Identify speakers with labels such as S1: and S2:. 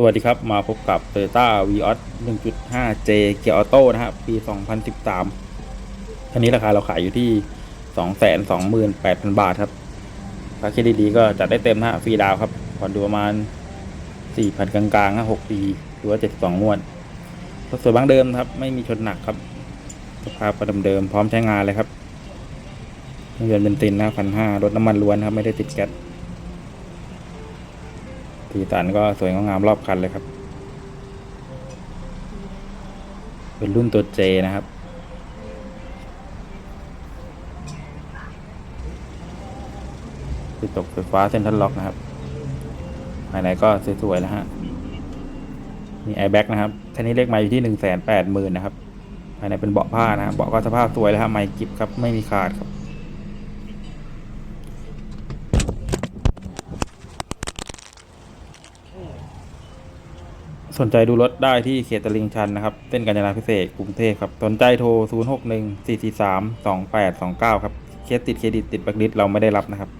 S1: สวัสดีครับ มาพบกับ Toyota Vios 1.5J เกียร์ออโต้นะครับ ปี 2013 คันนี้ราคาเราขายอยู่ที่ 228,000 บาทครับถ้าคิดดีๆก็จัดได้เต็มนะฮะฟรีดาวครับผ่อนดูประมาณ 4,000 กลางๆนะ6ปี หรือว่า 72 งวดรถสวยบางเดิมครับ ไม่มีชนหนักครับ สภาพก็เดิมพร้อมใช้งานเลยครับเครื่องยนต์เบนซินนะพันห้ารถน้ำมันล้วนครับ ไม่ได้ติดแก๊ส สีสันก็สวยงามรอบคันเลยครับ เป็นรุ่นตัว J นะครับติดตกไฟฟ้าเซ็นทรัลล็อกนะครับภายในก็สวยๆแล้วฮะ มีแอร์แบ็กนะครับคันนี้เลขไมาอยู่ที่หนึ่งแสนแปดหมื่นนะครับ ภายในเป็นเบาะผ้านะครับเบาะก็สภาพสวยแล้วฮะไม้กิบครับ ไม่มีขาดครับ สนใจดูรถได้ที่เขตตลิ่งชันนะครับเส้นกาญจนาพิเศษกรุงเทพครับ สนใจโทร 0 6 1 4 4 3 2 8 2 9 ครับ เคสติดเครดิตติดบัคลิสต์เราไม่ได้รับนะครับ